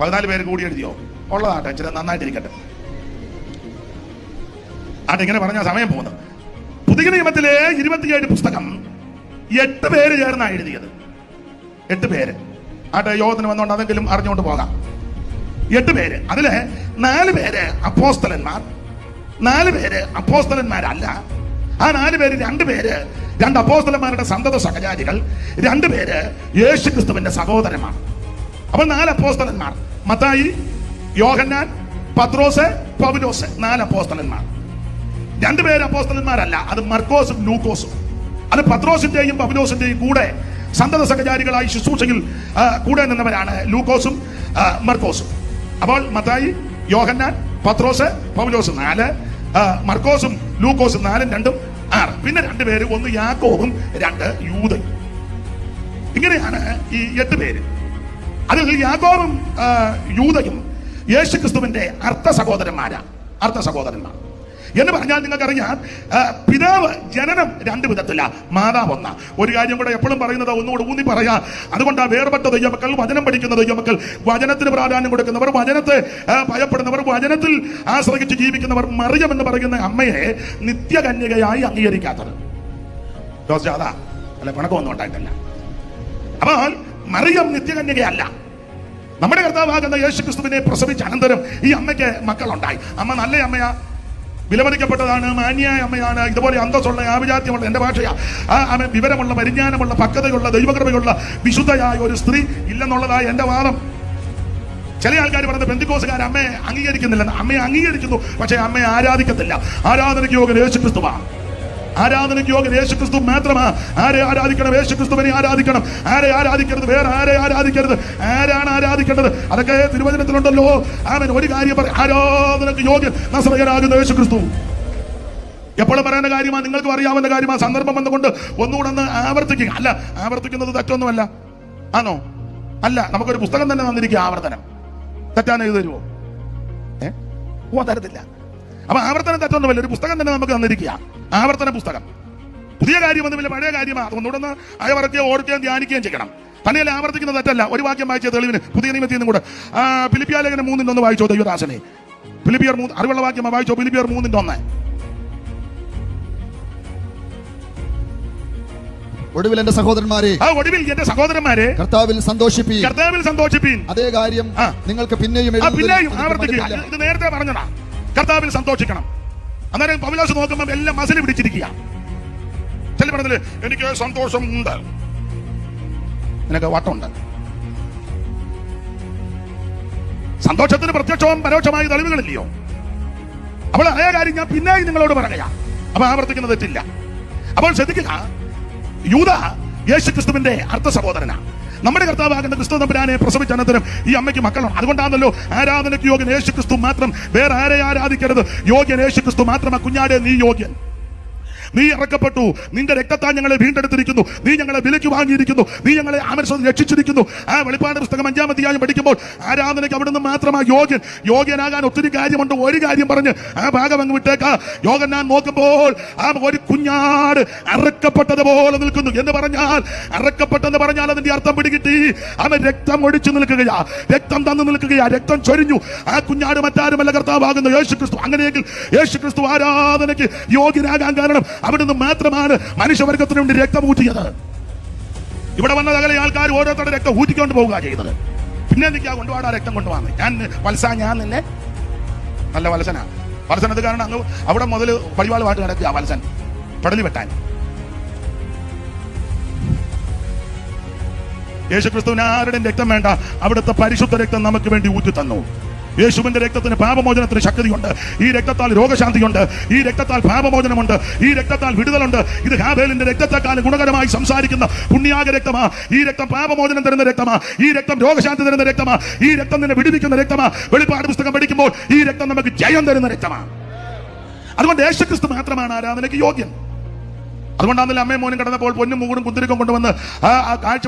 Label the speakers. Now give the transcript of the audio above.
Speaker 1: പതിനാല് പേര് കൂടി എഴുതിയോ? ഉള്ളതാട്ടെ ഇച്ചിരി നന്നായിട്ടിരിക്കട്ടെ. ആട്ടെ ഇങ്ങനെ പറഞ്ഞ സമയം പോകുന്നു പുതിയ നിയമത്തിലെ ഇരുപത്തിയേഴ് പുസ്തകം എട്ട് പേര് ചേർന്നാണ് എഴുതിയത്. എട്ട് പേര്. ആട്ടെ യോഗത്തിന് വന്നുകൊണ്ട് അതെങ്കിലും അറിഞ്ഞുകൊണ്ട് പോകാം. എട്ട് പേര്. അതിലെ നാല് പേര് അപ്പോസ്തലന്മാർ നാല് പേര് അപ്പോസ്തലന്മാരല്ല. ആ നാല് പേര് രണ്ട് പേര് രണ്ട് അപ്പോസ്തലന്മാരുടെ സന്തത സഹചാരികൾ രണ്ട് പേര് യേശുക്രിസ്തുവിന്റെ ക്രിസ്തുവിന്റെ സഹോദരന്മാർ. അപ്പോൾ നാല് അപ്പോസ്തലന്മാർ. മത്തായി യോഹന്നാൻ പത്രോസ് പൗലോസ് നാല് അപ്പോസ്തലന്മാർ. രണ്ടുപേര് അപ്പോസ്തലന്മാരല്ല. അത് മർക്കോസും ലൂക്കോസും. അത് പത്രോസിന്റെയും പൗലോസിന്റെയും കൂടെ സന്തത സഹചാരികളായി ശുശ്രൂഷയിൽ കൂടെ നിന്നവരാണ് ലൂക്കോസും മർക്കോസും. അപ്പോൾ മത്തായി യോഹന്നാൻ പത്രോസ് പൗലോസ് നാല് മർക്കോസും ലൂക്കോസും നാലും രണ്ടും ആറ്. പിന്നെ രണ്ടുപേര് ഒന്ന് യാക്കോബും രണ്ട് യൂതയും ഇങ്ങനെയാണ് ഈ എട്ട് പേര്. അതിൽ യാഗോറും യൂതയും യേശു ക്രിസ്തുവിന്റെ അർത്ഥ സഹോദരന്മാരാ. അർത്ഥ സഹോദരന്മാർ. എന്ന് പറഞ്ഞാൽ നിങ്ങൾക്കറിയാം പിതാവ് ജനനം രണ്ട് വിധത്തില്ല മാതാവ് ഒന്ന. ഒരു കാര്യം കൂടെ എപ്പോഴും പറയുന്നത് ഒന്നുകൂടെ ഊന്നി പറയാ. അതുകൊണ്ടാണ് വേർപെട്ട ദൈവമക്കൾ വചനം പഠിക്കുന്ന ദൈവമക്കൾ വചനത്തിന് പ്രാധാന്യം കൊടുക്കുന്നവർ വചനത്തെ ഭയപ്പെടുന്നവർ വചനത്തിൽ ആശ്രയിച്ച് ജീവിക്കുന്നവർ മറിയം എന്ന് പറയുന്ന അമ്മയെ നിത്യകന്യകയായി അംഗീകരിക്കാത്തത്. അതാ അല്ല പിണക്കമൊന്നും ഉണ്ടായിട്ടില്ല. അപ്പോൾ മറിയം നിത്യകന്യകയല്ല. നമ്മുടെ കർത്താവാകുന്ന യേശു ക്രിസ്തുവിനെ പ്രസവിച്ച അനന്തരം ഈ അമ്മയ്ക്ക് മക്കളുണ്ടായി. അമ്മ നല്ല അമ്മയാ. വിലമതിക്കപ്പെട്ടതാണ് മാന്യായ അമ്മയാണ്. ഇതുപോലെ അന്തസ്സുള്ള ആഭിജാത്യമുള്ള എന്റെ ഭാഷയാ. ആ അമ്മ വിവരമുള്ള പരിജ്ഞാനമുള്ള പക്വതയുള്ള ദൈവകൃപയുള്ള വിശുദ്ധയായ ഒരു സ്ത്രീ ഇല്ലെന്നുള്ളതായ എന്റെ വാദം. ചില ആൾക്കാർ പറയുന്നത് ബന്ധുക്കോസുകാർ അമ്മയെ അംഗീകരിക്കുന്നില്ല അമ്മയെ അംഗീകരിക്കുന്നു പക്ഷേ അമ്മയെ ആരാധിക്കത്തില്ല. ആരാധനയ്ക്ക് യോഗം യേശു ക്രിസ്തുവാണ് ആരാധനയ്ക്ക് യോഗ്യത യേശുക്രിസ്തു മാത്രമാ. ആരെ ആരാധിക്കണം? യേശു ക്രിസ്തുവിനെ ആരാധിക്കണം? ആരെ ആരാധിക്കരുത്? വേറെ ആരെ ആരാധിക്കരുത്? ആരാണ് ആരാധിക്കേണ്ടത്? അതൊക്കെ തിരുവചനത്തിലുണ്ടല്ലോ. ആമൻ. ഒരു കാര്യം പറ ആരാധനയ്ക്ക് യോഗ്യൻ നസ്രയനാകുന്ന യേശുക്രിസ്തു. എപ്പോഴും പറയുന്ന കാര്യമാണ് നിങ്ങൾക്ക് അറിയാവുന്ന കാര്യമാണ് സന്ദർഭം വന്നുകൊണ്ട് ഒന്നുകൂടെ ഒന്ന് ആവർത്തിക്കുക. അല്ല ആവർത്തിക്കുന്നത് തെറ്റൊന്നുമല്ല. ആണോ? അല്ല നമുക്കൊരു പുസ്തകം തന്നെ തന്നിരിക്കുക ആവർത്തനം. തെറ്റാൻ എഴുതി തരുമോ ഏ? ഓ തരത്തില്ല. അപ്പൊ ആവർത്തനം തെറ്റൊന്നുമല്ല ഒരു പുസ്തകം തന്നെ നമുക്ക് തന്നിരിക്കുക. ആവർത്തന പുസ്തകം. പുതിയ കാര്യമൊന്നുമില്ല പഴയ കാര്യമാണ് അതുകൊണ്ട് ഒന്ന് അയവറക്കുകയും ഓർക്കുകയും ധ്യാനിക്കുകയും ചെയ്യണം. തന്നെയല്ല ആവർത്തിക്കുന്ന തെറ്റല്ല. ഒരു വാക്യം വായിച്ച തെളിവിന് പുതിയ നിയമത്തിൽ നിന്നും കൂടെ. ഫിലിപ്പിയ ലേഖനം മൂന്നിന്റെ ഒന്ന് വായിച്ചോ ദൈവദാസനെ? ഫിലിപ്പിയർ മൂന്ന് അറിവുള്ള വാക്യം വായിച്ചോ ഫിലിപ്പിയർ മൂന്നിന്റെ ഒന്ന്.
Speaker 2: ഒടുവിൽ എന്റെ സഹോദരന്മാരെ
Speaker 1: ആ ഒടുവിൽ എന്റെ സഹോദരന്മാരെ.
Speaker 2: കർത്താവിൽ സന്തോഷിപ്പീൻ.
Speaker 1: കർത്താവിൽ സന്തോഷിപ്പീൻ.
Speaker 2: അതേ കാര്യം നിങ്ങൾക്ക് പിന്നെയും
Speaker 1: പിന്നെയും ആവർത്തിക്കുക. ഇത് നേരത്തെ പറഞ്ഞതാ. കർത്താവിൽ സന്തോഷിക്കണം. അന്നേരം പവിലാസ് നോക്കുമ്പോൾ എല്ലാം മസിൽ പിടിച്ചിരിക്കുക. ചില പറഞ്ഞില്ലേ എനിക്ക് സന്തോഷം ഉണ്ട് നിനക്ക് വട്ടമുണ്ട്. സന്തോഷത്തിന് പ്രത്യക്ഷവും പരോക്ഷമായ തെളിവുകളില്ലയോ? അപ്പോൾ അതേ കാര്യം ഞാൻ പിന്നെയും നിങ്ങളോട് പറയാ അപ്പൊ ആവർത്തിക്കുന്നത് തെറ്റില്ല. അപ്പോൾ ശ്രദ്ധിക്കുക യൂത യേശു ക്രിസ്തുവിന്റെ അർത്ഥ സഹോദരനാ നമ്മുടെ കർത്താവാകുന്ന ക്രിസ്തു തമ്പുരാനെ പ്രസവിച്ച അനന്തരം ഈ അമ്മയ്ക്ക് മക്കളുണ്ട്. അതുകൊണ്ടാണല്ലോ ആരാധനയ്ക്ക് യോഗ്യൻ യേശു ക്രിസ്തു മാത്രം. വേറെ ആരെ ആരാധിക്കരുത്. യോഗ്യൻ യേശു ക്രിസ്തു മാത്രമാണ് കുഞ്ഞാടെ നീ യോഗ്യൻ. നീ ഇറക്കപ്പെട്ടു. നിന്റെ രക്തത്താൽ ഞങ്ങളെ വീണ്ടെടുത്തിരിക്കുന്നു. നീ ഞങ്ങളെ വിലയ്ക്ക് വാങ്ങിയിരിക്കുന്നു. നീ ഞങ്ങളെ ആമരസ്വം രക്ഷിച്ചിരിക്കുന്നു. ആ വെളിപ്പാട് പുസ്തകം അഞ്ചാം അധ്യായം പഠിക്കുമ്പോൾ ആരാധനയ്ക്ക് അവിടുന്ന് മാത്രമാ യോഗ്യൻ. യോഗ്യനാകാൻ ഒത്തിരി കാര്യമുണ്ട്. ഒരു കാര്യം പറഞ്ഞ് ആ ഭാഗം അങ്ങ് വിട്ടേക്കാ. യോഗൻ ഞാൻ നോക്കുമ്പോൾ ആ ഒരു കുഞ്ഞാട് അറക്കപ്പെട്ടതുപോലെ നിൽക്കുന്നു. എന്ന് പറഞ്ഞാൽ അറക്കപ്പെട്ടെന്ന് പറഞ്ഞാൽ അതിന്റെ അർത്ഥം പിടികിട്ടി. അവൻ രക്തം ഒഴിച്ചു നിൽക്കുകയാ. രക്തം തന്നു നിൽക്കുകയാ. രക്തം ചൊരിഞ്ഞു. ആ കുഞ്ഞാട് മറ്റാരുമല്ല കർത്താവാകുന്നു. യേശു ക്രിസ്തു അങ്ങനെയെങ്കിൽ യേശു ക്രിസ്തു ആരാധനയ്ക്ക് യോഗ്യനാകാൻ കാരണം അവിടുന്ന് മാത്രമാണ് മനുഷ്യവർഗത്തിന് വേണ്ടി രക്തം ഊറ്റിയത് ഇവിടെ വന്ന അകലെ ആൾക്കാർ ഓരോരുത്തരുടെ രക്തം ഊറ്റിക്കൊണ്ട് പോവുക ചെയ്തത് പിന്നെ നിൽക്കുക കൊണ്ടുപോകാൻ രക്തം കൊണ്ടുപോകാൻ ഞാൻ വത്സ ഞാൻ നിന്നെ. നല്ല വലസനാ വലസൻ അത് കാരണം അങ്ങ് അവിടെ മുതൽ പടിവാളുമായിട്ട് കിടക്കുക വത്സൻ. പടലി വെട്ടാൻ. യേശുക്രിസ്തുവിന് രക്തം വേണ്ട. അവിടുത്തെ പരിശുദ്ധ രക്തം നമുക്ക് വേണ്ടി ഊറ്റി തന്നു യേശുവിന്റെ രക്തത്തിന് പാപമോചനത്തിന് ശക്തിയുണ്ട്. ഈ രക്തത്താൽ രോഗശാന്തിയുണ്ട്. ഈ രക്തത്താൽ പാപമോചനമുണ്ട്. ഈ രക്തത്താൽ വിടുതലുണ്ട്. ഇത് ഹാബേലിന്റെ രക്തത്തെക്കാൾ ഗുണകരമായി സംസാരിക്കുന്ന പുണ്യാക രക്തമാ. ഈ രക്തം പാപമോചനം തരുന്ന രക്തമാ. ഈ രക്തം രോഗശാന്തി തരുന്ന രക്തമാ. ഈ രക്തം നിന്നെ വിടുവിക്കുന്ന രക്തമാ. വെളിപ്പാട് പുസ്തകം പഠിക്കുമ്പോൾ ഈ രക്തം നമുക്ക് ജയം തരുന്ന രക്തമാ. അതുകൊണ്ട് യേശുക്രിസ്തു മാത്രമാണ് ആരാധനയ്ക്ക് യോഗ്യൻ. അതുകൊണ്ടാണല്ലോ അമ്മയും മോനും കിടന്നപ്പോൾ പൊന്നും മൂടും കുന്തിരിക്കും കൊണ്ടുവന്ന് ആ കാഴ്ച